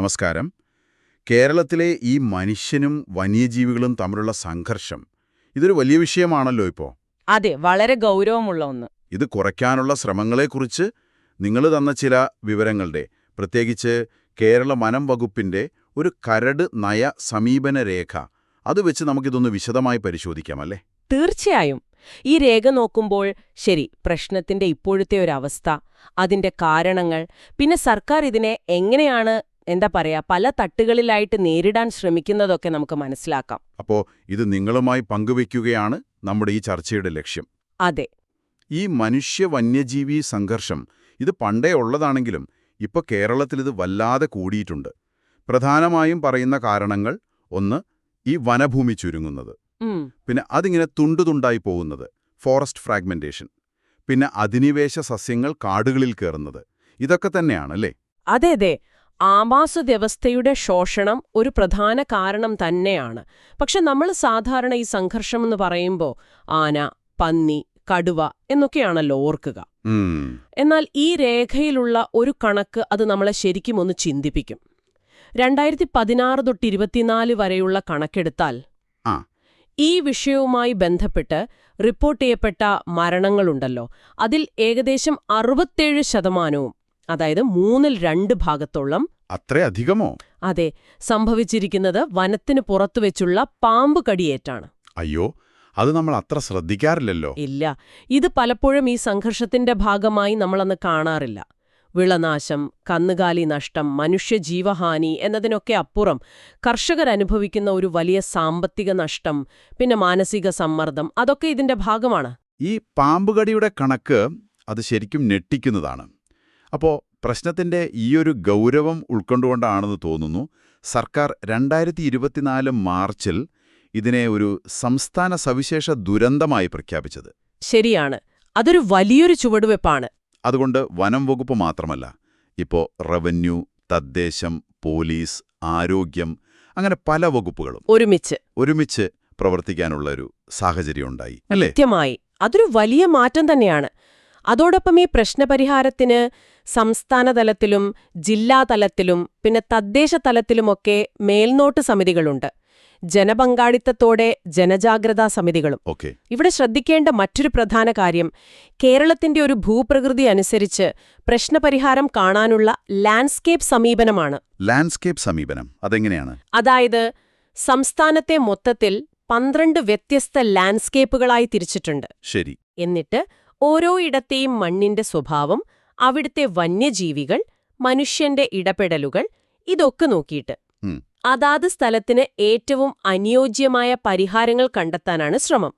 നമസ്കാരം. കേരളത്തിലെ ഈ മനുഷ്യനും വന്യജീവികളും തമ്മിലുള്ള സംഘർഷം ഇതൊരു വലിയ വിഷയമാണല്ലോ ഇപ്പോ. അതെ വളരെ ഗൗരവമുള്ള ഒന്ന്. ഇത് കുറയ്ക്കാനുള്ള ശ്രമങ്ങളെക്കുറിച്ച് നിങ്ങൾ തന്ന ചില വിവരങ്ങളുടെ പ്രത്യേകിച്ച് കേരള വനം വകുപ്പിന്റെ ഒരു കരട് നയ സമീപന രേഖ. അത് വെച്ച് നമുക്കിതൊന്ന് വിശദമായി പരിശോധിക്കാം അല്ലേ? തീർച്ചയായും. ഈ രേഖ നോക്കുമ്പോൾ ശരി പ്രശ്നത്തിന്റെ ഇപ്പോഴത്തെ ഒരവസ്ഥ അതിന്റെ കാരണങ്ങൾ പിന്നെ സർക്കാർ ഇതിനെ എങ്ങനെയാണ് എന്താ പറയാ പല തട്ടുകളിലായിട്ട് നേരിടാൻ ശ്രമിക്കുന്നതൊക്കെ നമുക്ക് മനസ്സിലാക്കാം. അപ്പോ ഇത് നിങ്ങളുമായി പങ്കുവയ്ക്കുകയാണ് നമ്മുടെ ഈ ചർച്ചയുടെ ലക്ഷ്യം. അതെ. ഈ മനുഷ്യ വന്യജീവി സംഘർഷം ഇത് പണ്ടേ ഉള്ളതാണെങ്കിലും ഇപ്പോൾ കേരളത്തിൽ ഇത് വല്ലാതെ കൂടിയിട്ടുണ്ട്. പ്രധാനമായും പറയുന്ന കാരണങ്ങൾ ഒന്ന് ഈ വനഭൂമി ചുരുങ്ങുന്നത്. പിന്നെ അതിങ്ങനെ തുണ്ടുതുണ്ടായി പോകുന്നത് ഫോറസ്റ്റ് ഫ്രാഗ്മെന്റേഷൻ. പിന്നെ അധിനിവേശ സസ്യങ്ങൾ കാടുകളിൽ കയറുന്നത് ഇതൊക്കെ തന്നെയാണല്ലേ? അതെ അതെ. ആവാസ വ്യവസ്ഥയുടെ ശോഷണം ഒരു പ്രധാന കാരണം തന്നെയാണ്. പക്ഷെ നമ്മൾ സാധാരണ ഈ സംഘർഷം എന്ന് പറയുമ്പോൾ ആന പന്നി കടുവ എന്നൊക്കെയാണല്ലോ ഓർക്കുക. എന്നാൽ ഈ രേഖയിലുള്ള ഒരു കണക്ക് അത് നമ്മളെ ശരിക്കും ഒന്ന് ചിന്തിപ്പിക്കും. രണ്ടായിരത്തി പതിനാറ് തൊട്ട് ഇരുപത്തിനാല് വരെയുള്ള കണക്കെടുത്താൽ. ഈ വിഷയവുമായി ബന്ധപ്പെട്ട് റിപ്പോർട്ട് ചെയ്യപ്പെട്ട മരണങ്ങളുണ്ടല്ലോ. അതിൽ ഏകദേശം അറുപത്തേഴ് ശതമാനവും അതായത് മൂന്നിൽ രണ്ട് ഭാഗത്തോളം അത്രയധികമോ അതെ സംഭവിച്ചിരിക്കുന്നത് വനത്തിന് പുറത്തുവെച്ചുള്ള പാമ്പ് കടിയേറ്റാണ്. അയ്യോ അത് നമ്മൾ അത്ര ശ്രദ്ധിക്കാറില്ലല്ലോ. ഇല്ല ഇത് പലപ്പോഴും ഈ സംഘർഷത്തിന്റെ ഭാഗമായി നമ്മളന്ന് കാണാറില്ല. വിളനാശം കന്നുകാലി നഷ്ടം മനുഷ്യജീവഹാനി എന്നതിനൊക്കെ അപ്പുറം കർഷകരനുഭവിക്കുന്ന ഒരു വലിയ സാമ്പത്തിക നഷ്ടം പിന്നെ മാനസിക സമ്മർദ്ദം അതൊക്കെ ഇതിന്റെ ഭാഗമാണ്. ഈ പാമ്പുകടിയുടെ കണക്ക് അത് ശരിക്കും ഞെട്ടിക്കുന്നതാണ്. അപ്പോൾ പ്രശ്നത്തിന്റെ ഈയൊരു ഗൗരവം ഉൾക്കൊണ്ടുകൊണ്ടാണെന്ന് തോന്നുന്നു. സർക്കാർ രണ്ടായിരത്തി ഇരുപത്തിനാല് മാർച്ചിൽ ഇതിനെ ഒരു സംസ്ഥാന സവിശേഷ ദുരന്തമായി പ്രഖ്യാപിച്ചത്. ശരിയാണ്. അതൊരു വലിയൊരു ചുവടുവെപ്പാണ്. അതുകൊണ്ട് വനം വകുപ്പ് മാത്രമല്ല ഇപ്പോൾ റവന്യൂ തദ്ദേശം പോലീസ് ആരോഗ്യം അങ്ങനെ പല വകുപ്പുകളും ഒരുമിച്ച്. ഒരുമിച്ച് പ്രവർത്തിക്കാനുള്ള ഒരു സാഹചര്യം ഉണ്ടായി അല്ലേ? കൃത്യമായി. അതൊരു വലിയ മാറ്റം തന്നെയാണ്. അതോടൊപ്പം ഈ പ്രശ്നപരിഹാരത്തിന് സംസ്ഥാനതലത്തിലും ജില്ലാതലത്തിലും പിന്നെ തദ്ദേശ തലത്തിലുമൊക്കെ മേൽനോട്ട് സമിതികളുണ്ട്. ജനപങ്കാളിത്തത്തോടെ ജനജാഗ്രതാ സമിതികളും. ഓക്കെ. ഇവിടെ ശ്രദ്ധിക്കേണ്ട മറ്റൊരു പ്രധാന കാര്യം കേരളത്തിന്റെ ഒരു ഭൂപ്രകൃതി അനുസരിച്ച് പ്രശ്നപരിഹാരം കാണാനുള്ള ലാൻഡ്സ്കേപ്പ് സമീപനമാണ്. ലാൻഡ്സ്കേപ്പ് സമീപനം അതെങ്ങനെയാണ്? അതായത് സംസ്ഥാനത്തെ മൊത്തത്തിൽ പന്ത്രണ്ട് വ്യത്യസ്ത ലാൻഡ്സ്കേപ്പുകളായി തിരിച്ചിട്ടുണ്ട്. ശരി. എന്നിട്ട് ഓരോ ഇടത്തെയും മണ്ണിന്റെ സ്വഭാവം അവിടുത്തെ വന്യജീവികൾ മനുഷ്യന്റെ ഇടപെടലുകൾ ഇതൊക്കെ നോക്കിയിട്ട്. അതാത് സ്ഥലത്തിന് ഏറ്റവും അനുയോജ്യമായ പരിഹാരങ്ങൾ കണ്ടെത്താനാണ് ശ്രമം.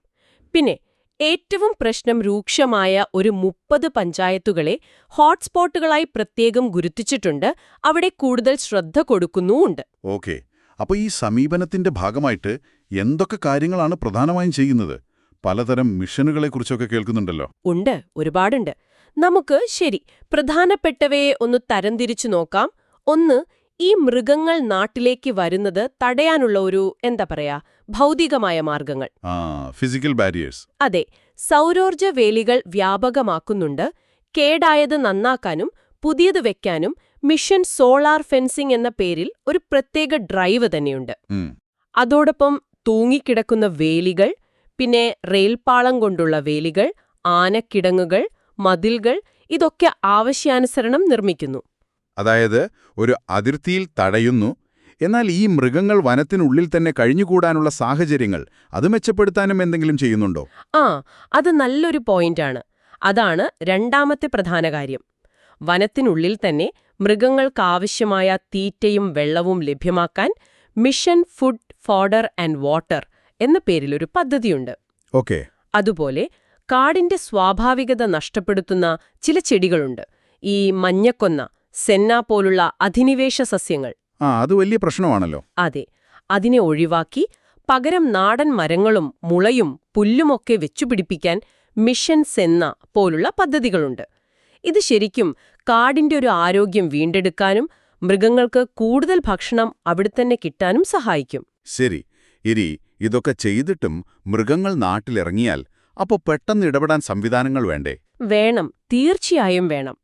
പിന്നെ ഏറ്റവും പ്രശ്നം രൂക്ഷമായ ഒരു മുപ്പത് പഞ്ചായത്തുകളെ ഹോട്ട്സ്പോട്ടുകളായി പ്രത്യേകം ഗുരുത്തിച്ചിട്ടുണ്ട് അവിടെ കൂടുതൽ ശ്രദ്ധ കൊടുക്കുന്നുമുണ്ട്. ഓക്കെ. അപ്പോൾ ഈ സമീപനത്തിന്റെ ഭാഗമായിട്ട് എന്തൊക്കെ കാര്യങ്ങളാണ് പ്രധാനമായും ചെയ്യുന്നത്? പലതരം മിഷനുകളെക്കുറിച്ചൊക്കെ കേൾക്കുന്നുണ്ടല്ലോ. ഉണ്ട് ഒരുപാടുണ്ട്. നമുക്ക് ശരി പ്രധാനപ്പെട്ടവയെ ഒന്ന് തരംതിരിച്ചു നോക്കാം. ഒന്ന് ഈ മൃഗങ്ങൾ നാട്ടിലേക്ക് വരുന്നത് തടയാനുള്ള ഒരു എന്താ പറയാ ഭൗതികമായ മാർഗങ്ങൾ. ഫിസിക്കൽ ബാരിയേഴ്സ് അതെ സൗരോർജ വേലികൾ വ്യാപകമാക്കുന്നുണ്ട്. കേടായത് നന്നാക്കാനും പുതിയത് വെക്കാനും മിഷൻ സോളാർ ഫെൻസിംഗ് എന്ന പേരിൽ ഒരു പ്രത്യേക ഡ്രൈവ് തന്നെയുണ്ട്. അതോടൊപ്പം തൂങ്ങിക്കിടക്കുന്ന വേലികൾ പിന്നെ റെയിൽപാളം കൊണ്ടുള്ള വേലികൾ ആനക്കിടങ്ങുകൾ മതിൽകൾ ഇതൊക്കെ ആവശ്യാനുസരണം നിർമ്മിക്കുന്നു. അതായത് ഒരു അതിർത്തിയിൽ തടയുന്നു. എന്നാൽ ഈ മൃഗങ്ങൾ വനത്തിനുള്ളിൽ തന്നെ കഴിഞ്ഞുകൂടാനുള്ള സാഹചര്യങ്ങൾ അത് മെച്ചപ്പെടുത്താനും എന്തെങ്കിലും ചെയ്യുന്നുണ്ടോ? ആ അത് നല്ലൊരു പോയിന്റാണ്. അതാണ് രണ്ടാമത്തെ പ്രധാന കാര്യം. വനത്തിനുള്ളിൽ തന്നെ മൃഗങ്ങൾക്കാവശ്യമായ തീറ്റയും വെള്ളവും ലഭ്യമാക്കാൻ mission food fodder and water എന്ന പേരിൽ ഒരു പദ്ധതിയുണ്ട്. ഓക്കെ. അതുപോലെ കാടിന്റെ സ്വാഭാവികത നഷ്ടപ്പെടുത്തുന്ന ചില ചെടികളുണ്ട്. ഈ മഞ്ഞക്കൊന്ന സെന്ന പോലുള്ള അധിനിവേശ സസ്യങ്ങൾ. ആ അത് വലിയ പ്രശ്നമാണല്ലോ. അതെ. അതിനെ ഒഴിവാക്കി പകരം നാടൻ മരങ്ങളും മുളയും പുല്ലുമൊക്കെ വെച്ചുപിടിപ്പിക്കാൻ മിഷൻ സെന്ന പോലുള്ള പദ്ധതികളുണ്ട്. ഇത് ശരിക്കും കാടിന്റെ ഒരു ആരോഗ്യം വീണ്ടെടുക്കാനും മൃഗങ്ങൾക്ക് കൂടുതൽ ഭക്ഷണം അവിടെത്തന്നെ കിട്ടാനും സഹായിക്കും. ശരി. ഇരി ഇതൊക്കെ ചെയ്തിട്ടും മൃഗങ്ങൾ നാട്ടിലിറങ്ങിയാൽ അപ്പോ പെട്ടെന്ന് ഇടപെടാൻ സംവിധാനങ്ങൾ വേണ്ടേ? വേണം. തീർച്ചയായും വേണം.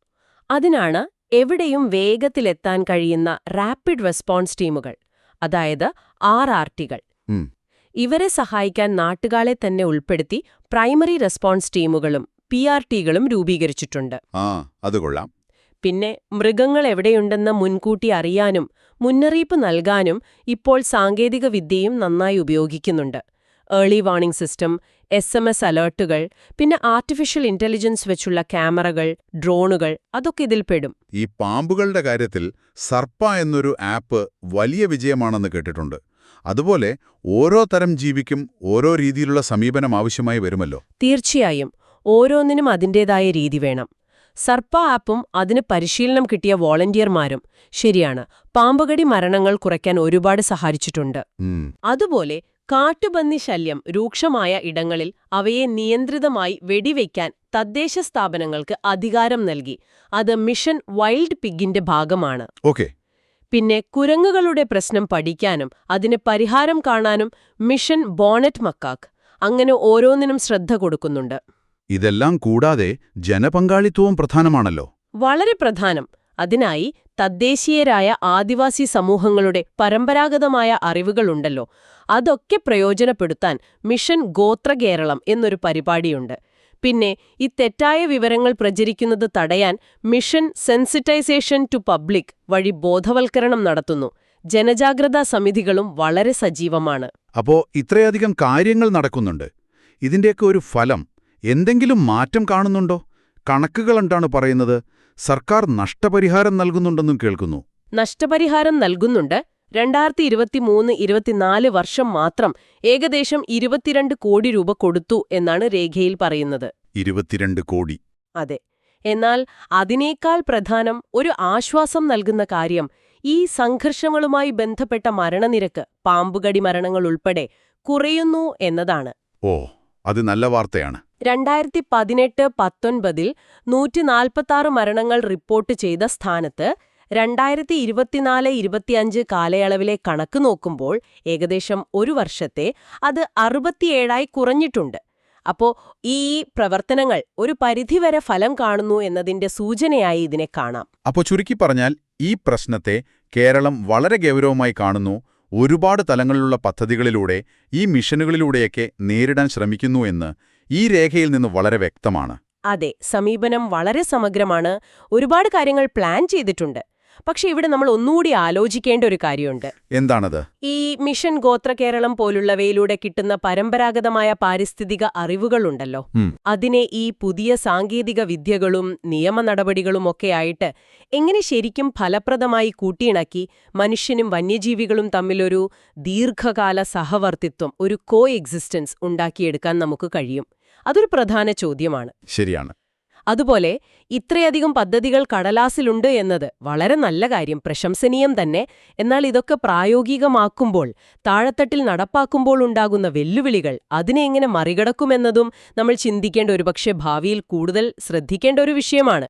അതിനാണ് എവിടെയും വേഗത്തിലെത്താൻ കഴിയുന്ന റാപ്പിഡ് റെസ്പോൺസ് ടീമുകൾ അതായത് ആർ ആർ ടികൾ. ഇവരെ സഹായിക്കാൻ നാട്ടുകാളെ തന്നെ ഉൾപ്പെടുത്തി പ്രൈമറി റെസ്പോൺസ് ടീമുകളും പി ആർ ടികളും രൂപീകരിച്ചിട്ടുണ്ട്. ആ അത് കൊള്ളാം. പിന്നെ മൃഗങ്ങൾ എവിടെയുണ്ടെന്ന് മുൻകൂട്ടി അറിയാനും മുന്നറിയിപ്പ് നൽകാനും ഇപ്പോൾ സാങ്കേതിക വിദ്യയും നന്നായി ഉപയോഗിക്കുന്നുണ്ട്. Early warning system S M S അലേർട്ടുകൾ പിന്നെ ആർട്ടിഫിഷ്യൽ ഇന്റലിജൻസ് വെച്ചുള്ള ക്യാമറകൾ ഡ്രോണുകൾ അതൊക്കെ ഇതിൽ പെടും. ഈ പാമ്പുകളുടെ കാര്യത്തിൽ സർപ്പ എന്നൊരു ആപ്പ് വലിയ വിജയമാണെന്ന് കേട്ടിട്ടുണ്ട്. അതുപോലെ ഓരോ തരം ജീവിക്കും ഓരോ രീതിയിലുള്ള സമീപനം ആവശ്യമായി വരുമല്ലോ. തീർച്ചയായും. ഓരോന്നിനും അതിന്റെതായ രീതി വേണം. സർപ്പ ആപ്പും അതിന് പരിശീലനം കിട്ടിയ വോളണ്ടിയർമാരും ശരിയാണ്. പാമ്പുകടി മരണങ്ങൾ കുറയ്ക്കാൻ ഒരുപാട് സഹായിച്ചിട്ടുണ്ട്. അതുപോലെ കാട്ടുപന്നി ശല്യം രൂക്ഷമായ ഇടങ്ങളിൽ അവയെ നിയന്ത്രിതമായി വെടിവെക്കാൻ തദ്ദേശ സ്ഥാപനങ്ങൾക്ക് അധികാരം നൽകി. അത് മിഷൻ വൈൽഡ് പിഗിന്റെ ഭാഗമാണ്. ഓക്കെ. പിന്നെ കുരങ്ങുകളുടെ പ്രശ്നം പഠിക്കാനും അതിന് പരിഹാരം കാണാനും മിഷൻ ബോണറ്റ് മക്കാക്ക് അങ്ങനെ ഓരോന്നിനും ശ്രദ്ധ കൊടുക്കുന്നുണ്ട്. ഇതെല്ലാം കൂടാതെ ജനപങ്കാളിത്തവും പ്രധാനമാണല്ലോ. വളരെ പ്രധാനം. അതിനായി തദ്ദേശീയരായ ആദിവാസി സമൂഹങ്ങളുടെ പരമ്പരാഗതമായ അറിവുകളുണ്ടല്ലോ. അതൊക്കെ പ്രയോജനപ്പെടുത്താൻ മിഷൻ ഗോത്ര കേരളം എന്നൊരു പരിപാടിയുണ്ട്. പിന്നെ ഈ തെറ്റായ വിവരങ്ങൾ പ്രചരിക്കുന്നത് തടയാൻ മിഷൻ സെൻസിറ്റൈസേഷൻ ടു പബ്ലിക് വഴി ബോധവൽക്കരണം നടത്തുന്നു. ജനജാഗ്രതാ സമിതികളും വളരെ സജീവമാണ്. അപ്പോ ഇത്രയധികം കാര്യങ്ങൾ നടക്കുന്നുണ്ട്. ഇതിന്റെയൊക്കെ ഒരു ഫലം എന്തെങ്കിലും മാറ്റം കാണുന്നുണ്ടോ? കണക്കുകൾ എന്താണ് പറയുന്നത്? സർക്കാർ നഷ്ടപരിഹാരം നൽകുന്നുണ്ടെന്നും കേൾക്കുന്നു. നഷ്ടപരിഹാരം നൽകുന്നുണ്ട്. രണ്ടായിരത്തി ഇരുപത്തിമൂന്ന് ഇരുപത്തിനാല് വർഷം മാത്രം ഏകദേശം ഇരുപത്തിരണ്ട് കോടി രൂപ കൊടുത്തു എന്നാണ് രേഖയിൽ പറയുന്നത്. ഇരുപത്തിരണ്ട് കോടി. അതെ. എന്നാൽ അതിനേക്കാൾ പ്രധാനം ഒരു ആശ്വാസം നൽകുന്ന കാര്യം ഈ സംഘർഷങ്ങളുമായി ബന്ധപ്പെട്ട മരണനിരക്ക് പാമ്പുകടി മരണങ്ങൾ ഉൾപ്പെടെ കുറയുന്നു എന്നതാണ്. ഓ അത് നല്ല വാർത്തയാണ്. രണ്ടായിരത്തി പതിനെട്ട് പത്തൊൻപതിൽ നൂറ്റി നാൽപ്പത്താറ് മരണങ്ങൾ റിപ്പോർട്ട് ചെയ്ത സ്ഥാനത്ത് രണ്ടായിരത്തി ഇരുപത്തിനാല് ഇരുപത്തിയഞ്ച് കാലയളവിലെ കണക്ക് നോക്കുമ്പോൾ ഏകദേശം ഒരു വർഷത്തെ അത് അറുപത്തിയേഴായി കുറഞ്ഞിട്ടുണ്ട്. അപ്പോ ഈ പ്രവർത്തനങ്ങൾ ഒരു പരിധിവരെ ഫലം കാണുന്നു എന്നതിന്റെ സൂചനയായി ഇതിനെ കാണാം. അപ്പോൾ ചുരുക്കി പറഞ്ഞാൽ ഈ പ്രശ്നത്തെ കേരളം വളരെ ഗൗരവമായി കാണുന്നു. ഒരുപാട് തലങ്ങളിലുള്ള പദ്ധതികളിലൂടെ ഈ മിഷനുകളിലൂടെയൊക്കെ നേരിടാൻ ശ്രമിക്കുന്നു എന്ന് ഈ രേഖയിൽ നിന്ന് വളരെ വ്യക്തമാണ്. അതെ സമീപനം വളരെ സമഗ്രമാണ്. ഒരുപാട് കാര്യങ്ങൾ പ്ലാൻ ചെയ്തിട്ടുണ്ട്. പക്ഷെ ഇവിടെ നമ്മൾ ഒന്നുകൂടി ആലോചിക്കേണ്ട ഒരു കാര്യമുണ്ട്. എന്താണത്? ഈ മിഷൻ ഗോത്ര കേരളം പോലുള്ളവയിലൂടെ കിട്ടുന്ന പരമ്പരാഗതമായ പാരിസ്ഥിതിക അറിവുകളുണ്ടല്ലോ. അതിനെ ഈ പുതിയ സാങ്കേതിക വിദ്യകളും നിയമ ആയിട്ട് എങ്ങനെ ശരിക്കും ഫലപ്രദമായി കൂട്ടിയിണക്കി മനുഷ്യനും വന്യജീവികളും തമ്മിലൊരു ദീർഘകാല സഹവർത്തിത്വം ഒരു കോ എക്സിസ്റ്റൻസ് ഉണ്ടാക്കിയെടുക്കാൻ നമുക്ക് കഴിയും? അതൊരു പ്രധാന ചോദ്യമാണ്. ശരിയാണ്. അതുപോലെ ഇത്രയധികം പദ്ധതികൾ കടലാസിലുണ്ട് എന്നത് വളരെ നല്ല കാര്യം പ്രശംസനീയം തന്നെ. എന്നാൽ ഇതൊക്കെ പ്രായോഗികമാക്കുമ്പോൾ താഴത്തട്ടിൽ നടപ്പാക്കുമ്പോൾ ഉണ്ടാകുന്ന വെല്ലുവിളികൾ അതിനെ എങ്ങനെ മറികടക്കുമെന്നതും നമ്മൾ ചിന്തിക്കേണ്ട ഒരുപക്ഷെ ഭാവിയിൽ കൂടുതൽ ശ്രദ്ധിക്കേണ്ട ഒരു വിഷയമാണ്.